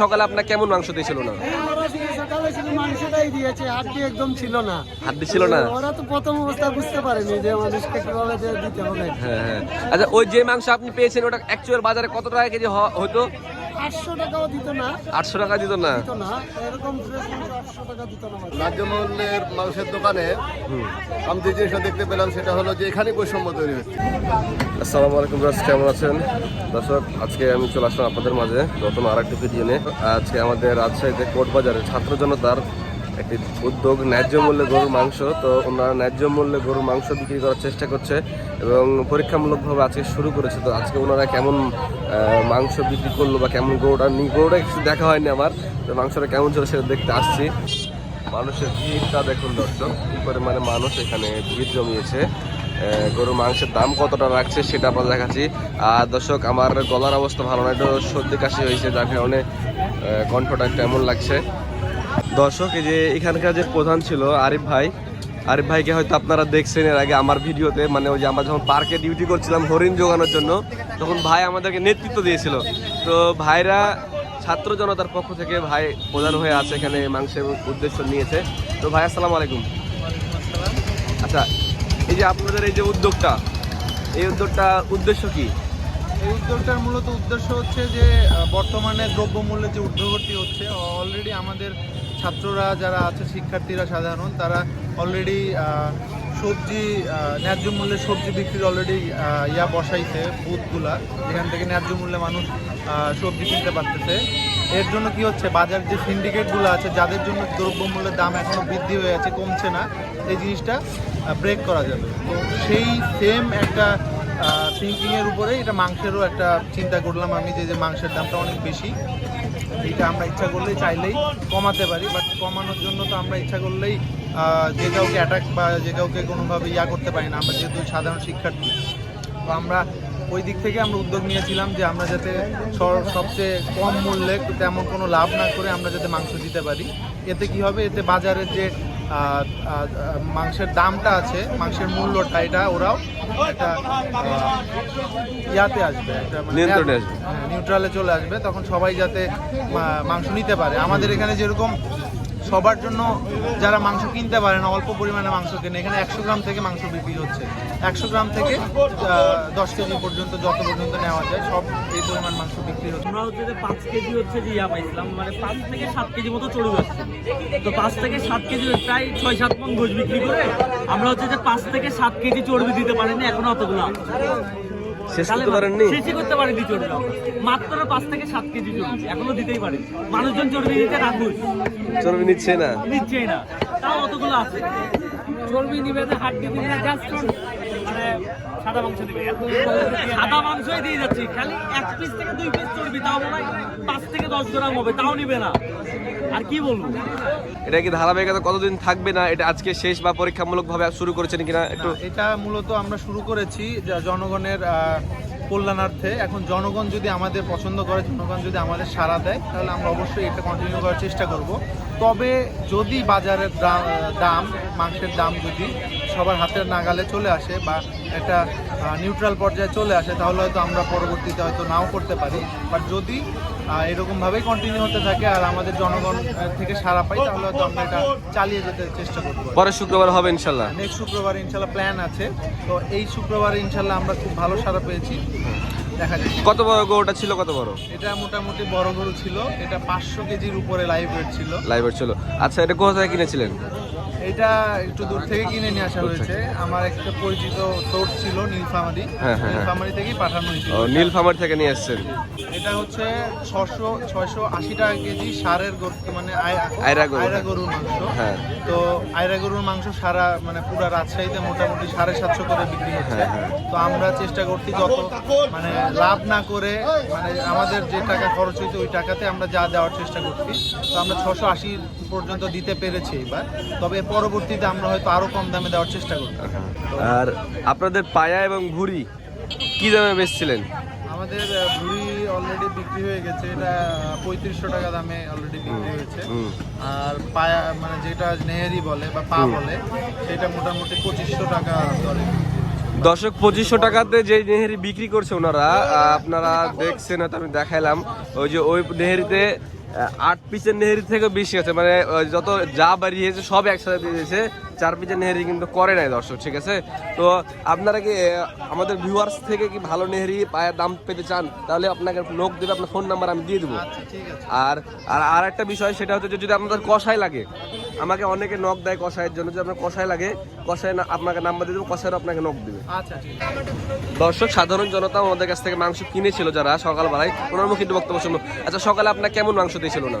সকালে আপনার কেমন মাংস দিয়েছিল না? সকালে শুধু মাংসটাই দিয়েছে হাড্ডি একদম ছিল না। হাড্ডি ছিল না? ওরা তো প্রথম বুঝতে পারেনি যে মানুষকে কীভাবে যে দিতে হবে। হ্যাঁ হ্যাঁ। আচ্ছা ওই যে মাংস আপনি পেয়েছেন ওটা অ্যাকচুয়াল বাজারে কত টাকা কেজি হতো? আটশো টাকাও দিত না। আটশো টাকা দিত না? এরকম আটশো টাকা দিত না ন্যায্য মূল্যের মাংসের দোকানে আমি যে জিনিসটা দেখতে পেলাম সেটা হলো যে এখানে বৈষম্য তৈরি হচ্ছে আসসালামু আলাইকুম দর্শক কেমন আছেন? দর্শক আজকে আমি চলে আসলাম আপনাদের মাঝে নতুন আর একটি ভিডিও নিয়ে। আজকে আমাদের রাজশাহীতে কোর্ট বাজারে ছাত্র জনতার একটি উদ্যোগ, ন্যায্য মূল্যে গরুর মাংস, তো ওনারা ন্যায্য মূল্যে গরুর মাংস বিক্রি করার চেষ্টা করছে এবং পরীক্ষামূলকভাবে আজকে শুরু করেছে। তো আজকে ওনারা কেমন মাংস বিক্রি করল বা কেমন গরুটা নি, গরুটা কিছু দেখা হয়নি আমার, তো মাংসটা কেমন ছিল সেটা দেখতে আসছি। মানুষের ভিড়টা দেখুন দর্শক, কি পরিমাণে মানুষ এখানে ভিড় জমিয়েছে। গরুর মাংসের দাম কতটা রাখছে সেটা আপনার দেখাচ্ছি। আর দর্শক, আমার গলার অবস্থা ভালো না একটু সর্দি কাশি হয়েছে, যার কারণে কণ্ঠটা কেমন লাগছে। দর্শক এই যে এখানকার যে প্রধান ছিল আরিফ ভাই আরিফ ভাইকে হয়তো আপনারা দেখছেন এর আগে আমার ভিডিওতে মানে ওই যে আমরা যখন পার্কে ডিউটি করছিলাম হরিণ জোগানোর জন্য তখন ভাই আমাদেরকে নেতৃত্ব দিয়েছিল। তো ভাইরা ছাত্র জনতার পক্ষ থেকে ভাই প্রধান হয়ে আছে এখানে মাংসের উদ্দেশ্য নিয়েছে। তো ভাই আসসালামু আলাইকুম। আচ্ছা এই যে আপনাদের এই যে উদ্যোগটা এই উদ্যোগটা উদ্দেশ্য কি? এই উদ্যোগটার মূলত উদ্দেশ্য হচ্ছে যে বর্তমানে দ্রব্যমূল্যের যে ঊর্ধ্বগতি হচ্ছে অলরেডি আমাদের ছাত্ররা যারা আছে, শিক্ষার্থীরা সাধারণ, তারা অলরেডি সবজি ন্যায্য মূল্যে সবজি বিক্রির অলরেডি ইয়া বসাইছে বুথগুলা, যেখান থেকে ন্যায্য মূল্যে মানুষ সবজি কিনতে পারতেছে। এর জন্য কি হচ্ছে, বাজার যে সিন্ডিকেটগুলো আছে, যাদের জন্য দ্রব্যমূল্যের দাম এখনও বৃদ্ধি হয়ে আছে, কমছে না, এই জিনিসটা ব্রেক করা যাবে। তো সেই সেম একটা থিঙ্কিং এর উপরে এটা মাংসেরও একটা চিন্তা করলাম আমি যে যে মাংসের দামটা অনেক বেশি। এটা আমরা ইচ্ছা করলেই চাইলেই কমাতে পারি বাট কমানোর জন্য তো আমরা ইচ্ছা করলেই যে কাউকে অ্যাটাক বা যে কাউকে কোনোভাবে ইয়া করতে পারি না। আমরা যেহেতু সাধারণ শিক্ষার্থী, তো আমরা ওই দিক থেকে আমরা উদ্যোগ নিয়েছিলাম যে আমরা যাতে সবচেয়ে কম মূল্যে তেমন কোনো লাভ না করে আমরা যাতে মাংস দিতে পারি। এতে কি হবে? এতে বাজারের যে মাংসের দামটা আছে মাংসের মূল্যটা এটা ওরাও একটা ইয়াতে আসবে মানে নিয়ন্ত্রণে আসবে। হ্যাঁ, নিউট্রালে চলে আসবে তখন সবাই যাতে মাংস নিতে পারে আমাদের এখানে যেরকম সবার জন্য যারা মাংস কিনতে পারে না অল্প পরিমাণে মাংস কেনে এখানে একশো গ্রাম থেকে মাংস বিক্রি হচ্ছে। একশো গ্রাম থেকে দশ কেজি পর্যন্ত যত পর্যন্ত নেওয়া যায়, সব এই পরিমাণ মাংস বিক্রি হচ্ছে। আমরা হচ্ছে যে পাঁচ কেজি হচ্ছে যে ইয়া পাইছিলাম মানে পাঁচ থেকে সাত কেজি মতো চড়ুই আসছে তো পাঁচ থেকে সাত কেজি প্রায় ছয় সাত মন গোশ বিক্রি করে আমরা হচ্ছে যে পাঁচ থেকে সাত কেজি চর্বি দিতে পারিনি, এখনও অতগুলো। শেষ করতে পারেননি? শেষই করতে পারিনি চর্বি। মাত্র পাঁচ থেকে সাত কেজি চর্বি এখনও দিতেই পারি মানুষজন চর্বি দিতে রাখুন। চর্বি নিচ্ছে না। নিচ্ছেই না। তাও অতগুলো আছে। চর্বি নিবে না হাড্ডি দিবে না জাস্ট মানে সাদা মাংস দিবে। সাদা মাংসই দিয়ে যাচ্ছি। খালি এক পিস থেকে দুই পিস চর্বি তাও মনে হয় পাঁচ থেকে দশ গ্রাম হবে। তাও নিবে না। আর কি বলব? এটা কি ধারাবাহিকতা কতদিন থাকবে না? এটা আজকে শেষ বা পরীক্ষামূলকভাবে শুরু করেছেন কিনা একটু? এটা মূলত আমরা শুরু করেছি যা- জনগণের কল্যাণার্থে। এখন জনগণ যদি আমাদের পছন্দ করে জনগণ যদি আমাদের সাড়া দেয় তাহলে আমরা অবশ্যই এটা কন্টিনিউ করার চেষ্টা করব। তবে যদি বাজারের দাম দাম মাংসের দাম যদি সবার হাতের নাগালে চলে আসে বা একটা নিউট্রাল পর্যায়ে চলে আসে তাহলে হয়তো আমরা পরবর্তীতে হয়তো নাও করতে পারি। বাট যদি এরকমভাবেই কন্টিনিউ হতে থাকে আর আমাদের জনগণ থেকে সাড়া পাই তাহলে হয়তো আমরা এটা চালিয়ে যেতে চেষ্টা করব। পরের শুক্রবার হবে ইনশাল্লাহ নেক্সট শুক্রবার ইনশাল্লাহ প্ল্যান আছে। তো এই শুক্রবার ইনশাল্লাহ আমরা খুব ভালো সারা পেয়েছি। দেখা যাক। কত বড় গরুটা ছিল কত বড়? এটা মোটামুটি বড় গরু ছিল। এটা পাঁচশো কেজির উপরে লাইভ ওয়েট ছিল। লাইভের ছিল। আচ্ছা এটা কোথা থেকে কিনেছিলেন? এটা একটু দূর থেকে কিনে নিয়ে আসা হয়েছে। আমার একটা পরিচিত সোর্স ছিল নীলফামারি। হ্যাঁ, হ্যাঁ, হ্যাঁ। নীলফামারি থেকেই পাঠানো হয়েছিল। ও নীল ফার্মার থেকে নিয়ে এসেছেন। এটা হচ্ছে ছশো ছয়শো আশি টাকা কেজি সারের গরু মানে আয়রা। আয়রা গরুর মাংস। তো আয়রা গরুর মাংস সারা মানে পুরো রাজশাহীতে মোটামুটি সাড়ে সাতশো করে বিক্রি হচ্ছে। তো আমরা চেষ্টা করছি যত মানে লাভ না করে মানে আমাদের যে টাকা খরচ হয়েছে ওই টাকাতে আমরা যা দেওয়ার চেষ্টা করছি। তো আমরা ছশো আশি পর্যন্ত দিতে পেরেছি এবার। তবে পরবর্তীতে আমরা হয়তো আরও কম দামে দেওয়ার চেষ্টা করব। আর আপনাদের পায়া এবং ভুড়ি কি দামে বেচছিলেন? আমাদের ভুড়ি অলরেডি বিক্রি হয়ে গেছে। এটা পঁয়ত্রিশশো টাকা দামে অলরেডি বিক্রি হয়েছে। আর পায়া মানে যেটা নেহেরি বলে বা পা বলে সেটা মোটামুটি পঁচিশশো টাকা দরে। দশক পঁচিশশো টাকাতে যে নেহেরি বিক্রি করছে ওনারা আপনারা দেখছেন আমি দেখাইলাম। ওই যে ওই নেহেরিতে আট পিসের নেহেরি থেকে বেশি আছে। মানে যত যা বাড়িয়েছে, সব একসাথে দিয়ে দিয়েছে। চার পিসের নেহেরি কিন্তু করে নাই দর্শক ঠিক আছে? তো আপনারা কি আমাদের ভিউয়ার্স থেকে কি ভালো নেহেরি পায়ের দাম পেতে চান তাহলে আপনাকে লোক দেবে আপনার ফোন নাম্বার আমি দিয়ে দেবো। আচ্ছা আর আর আর একটা বিষয় সেটা হচ্ছে যে যদি আপনাদের কষাই লাগে আমাকে অনেকে নখ দেয় কষাইয়ের জন্য যদি আপনার কষাই লাগে কষাই না আপনাকে নাম্বার দিয়ে দেবো কষাইয়ের আপনাকে নখ দেবে। আচ্ছা দর্শক সাধারণ জনতা আমাদের কাছ থেকে মাংস কিনেছিল যারা সকালবেলায় ওনার মুখে একটু বক্তব্য শুনব। আচ্ছা সকালে আপনার কেমন মাংস দিয়েছিল না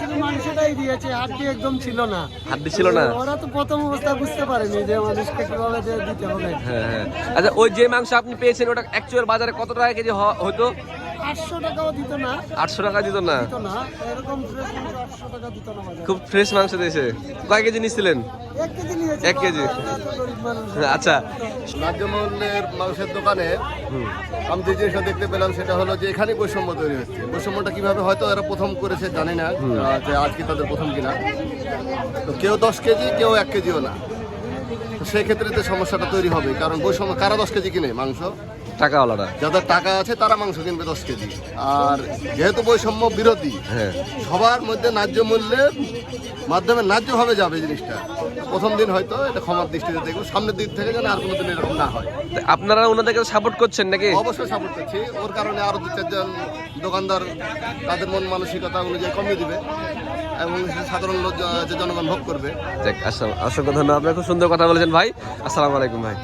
শুধু মাংসটাই দিয়েছে হাড্ডি একদম ছিল না। হাড্ডি ছিল না? ওরা তো প্রথম অবস্থায় বুঝতে পারেনি যে মানুষকে কীভাবে দিতে হবে। হ্যাঁ হ্যাঁ। আচ্ছা ওই যে মাংস আপনি পেয়েছেন ওটা অ্যাকচুয়াল বাজারে কত টাকা কেজি হতো? আটশো টাকাও দিত না। আটশো টাকা দিত না? এরকম ফ্রেশ মাংস আটশো টাকা দিত না খুব ফ্রেশ মাংস দিয়েছে। কয় কেজি নিচ্ছিলেন? এক কেজি এক কেজি। আচ্ছা। ন্যায্য মূল্যের মাংসের দোকানে আমি যে জিনিসটা দেখতে পেলাম সেটা হলো যে এখানে বৈষম্য তৈরি হচ্ছে। বৈষম্যটা কীভাবে হয়তো এরা প্রথম করেছে জানি না যে আজকে তাদের প্রথম কিনা। তো কেউ দশ কেজি কেউ এক কেজিও না। তো সেই তো সমস্যাটা তৈরি হবে কারণ বৈষম্য কারা দশ কেজি কিনে মাংস? টাকাওয়ালারা। যাদের টাকা আছে তারা মাংস কিনবে দশ কেজি। আর যেহেতু বৈষম্য বিরোধী হ্যাঁ। সবার মধ্যে ন্যায্য মূল্যের মাধ্যমে ন্যায্যভাবে যাবে জিনিসটা। প্রথম দিন হয়তো এটা ক্ষমার দৃষ্টিতে দেখব সামনের দিক থেকে যেন আর কোনোদিন এরকম না হয়। আপনারা ওনাদেরকে সাপোর্ট করছেন নাকি? অবশ্যই সাপোর্ট করছি। ওর কারণে আরও দু চারজন দোকানদার তাদের মন মানসিকতা অনুযায়ী কমিয়ে দিবে এবং সাধারণ লোক জনগণ ভোগ করবে। অসংখ্য ধন্যবাদ। আপনি খুব সুন্দর কথা বলেছেন ভাই। আসসালামু আলাইকুম ভাই।